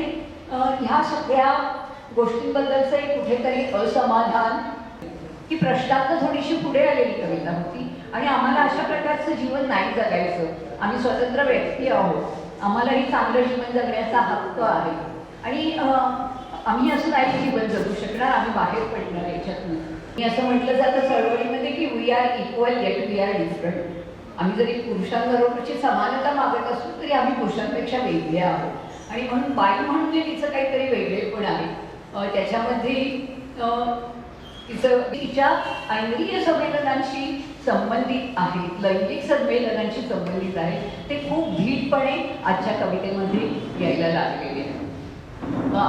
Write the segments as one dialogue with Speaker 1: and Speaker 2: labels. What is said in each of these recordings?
Speaker 1: ह्या सगळ्या गोष्टींबद्दलचं एक कुठेतरी असमाधान की प्रश्नात थोडीशी पुढे आलेली कविता होती. आणि आम्हाला अशा प्रकारचं जीवन नाही जगायचं. आम्ही स्वतंत्र व्यक्ती आहोत. आम्हालाही चांगलं जीवन जगण्याचा हक्क आहे. आणि आम्ही असं नाही जीवन जगू शकणार आम्ही बाहेर पडणार याच्यातून. मी असं म्हटलं जातं चळवळीमध्ये की we are equal yet we are different आम्ही जरी पुरुषांबरोबरची समानता मागत असू तरी आम्ही पुरुषांपेक्षा वेगळे आहोत. आणि म्हणून बाई म्हणजे तिचं काहीतरी वेगळेपण आहे. त्याच्यामध्ये तिचं तिच्या ऐंद्रिय संमेलनांशी संबंधित आहे. लैंगिक संमेलनांशी संबंधित आहे. ते खूप धीटपणे आजच्या कवितेमध्ये यायला लागलेले आहे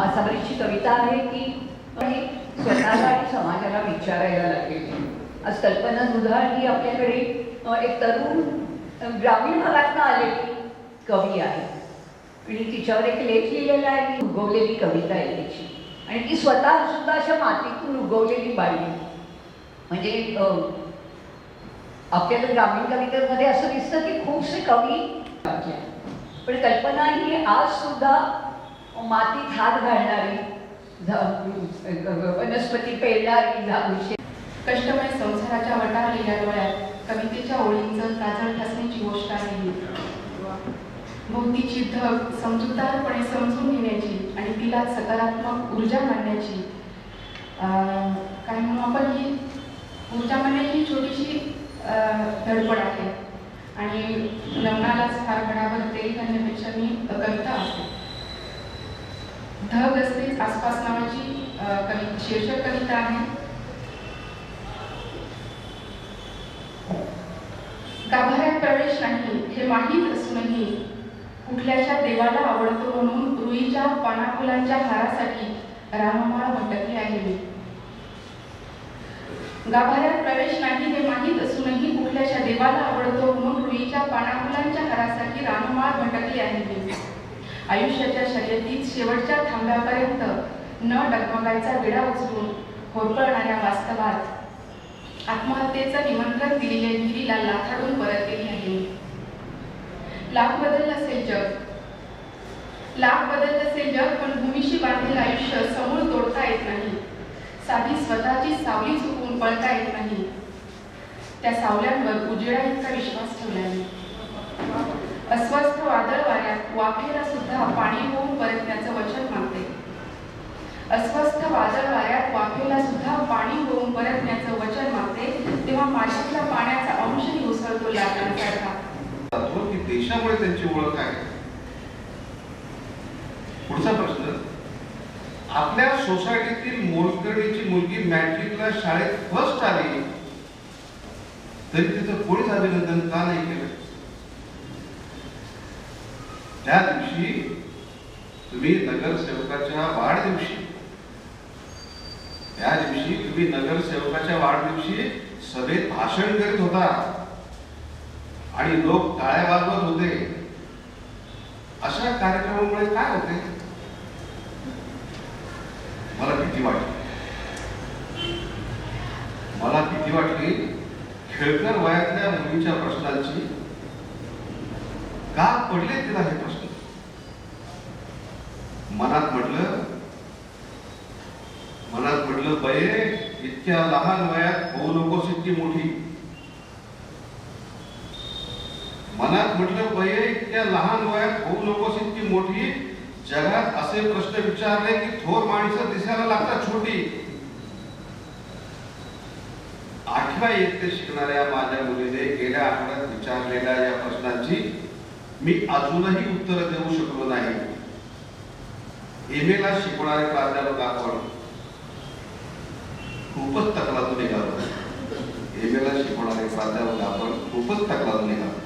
Speaker 1: असा बरीचशी कविता आहे की स्वतःला आणि समाजाला विचारायला लागलेली आहे. आज कल्पना दुधाळ ही आपल्याकडे एक तरुण ग्रामीण भागातनं आलेली कवी आहे. आणि तिच्यावर एक लेख लिहिलेला आहे ती उगवलेली कविता आहे त्याची आणि ती स्वतः सुद्धा अशा मातीतून उगवलेली बाई आहे. म्हणजे आपल्याला ग्रामीण कवितेमध्ये असं दिसतं की खूपसे कवी पण कल्पना ही आज सुद्धा मातीत हात घालणारी वनस्पती पेरणारी झाडूशी
Speaker 2: कष्टमय संसाराच्या वटारलेल्या डोळ्यात कवितेच्या ओळींचं काजळ ठसण्याची गोष्ट आहे भोवतीची धग समजूतदारपणे समजून घेण्याची आणि तिला सकारात्मक ऊर्जा मांडण्याची. काय म्हणू आपण ही? ऊर्जा मांडण्याची ही छोटीशी अं, धडपड आहे. आणि लग्नालाच फार घडा ते करण्यापेक्षा मी कविता असते धग असतेच आसपास नावाची कवि शीर्षक कविता आहे. गाभाऱ्यात प्रवेश नाही हे माहीत असूनही कुठल्याशा देवाला आवडतो म्हणून रुईच्या पानाफुलांच्या हारासाठी राममाळ भटकले आहे. मी गाभाऱ्यात प्रवेश नाही हे माहीत असूनही कुठल्याशा देवाला आवडतो म्हणून रुईच्या पानाफुलांच्या हारासाठी राममाळ भटकली आहे. मी आयुष्याच्या शर्यतीत शेवटच्या थांब्यापर्यंत न डगमगायचा विडा उचलून होरपळणाऱ्या वास्तवात आत्महत्येचं निमंत्रण दिलेल्या गिरीला लाथाडून परत गेली आहे. लाख बदल असेल जग. लाख बदल असेल जग पण भूमीशी बांधलेलं आयुष्य समोर तोडता येत नाही. साधी स्वतःची सावली चुकून पळता येत नाही. त्या सावल्यांवर उजेडा इतका विश्वास ठेवला अस्वस्थ वादळ वाऱ्यात वाफेला सुद्धा पाणी होऊन परतण्याचं वचन मागते. अस्वस्थ वादळ वाऱ्यात वाफेला सुद्धा पाणी होऊन परतण्याचं वचन मागते तेव्हा माझ्यातला पाण्याचा
Speaker 3: तत्व त्यांची ओळख आहे? पुढचा प्रश्न. आपल्या सोसायटीतील मोलकर्णीची मुलगी मॅट्रिकला शाळेत फर्स्ट आली तरी तिचं कोणीच अभिनंदन का नाही केलं? त्या दिवशी तुम्ही नगरसेवकाच्या वाढदिवशी त्या दिवशी तुम्ही नगरसेवकाच्या वाढदिवशी सभेत भाषण करीत होता. आणि लोक टाळ्या वाजवत होते. अशा कार्यक्रमामुळे काय होते? मला भीती वाटली. मला भीती वाटली खेळकर वयातल्या मुलीच्या प्रश्नांची का पडले तिला हे प्रश्न? मनात म्हटलं मनात म्हटलं बये इतक्या लहान वयात होऊ नकोस इतकी मोठी. मनात म्हटलं बये इतक्या लहान वयात होऊ नकोस इतकी मोठी जगात असे प्रश्न विचारले की थोर माणसं दिसायला लागतात छोटी. आठव्या इयत्ते शिकणाऱ्या माझ्या मुलीने गेल्या आठवड्यात विचारलेल्या या प्रश्नांची मी अजूनही उत्तर देऊ शकलो नाही. एमेला शिकवणारे प्राध्यापक आपण खूपच तकलातून निघालो. एमेला शिकवणारे प्राध्यापक आपण खूपच तकलातून निघालो.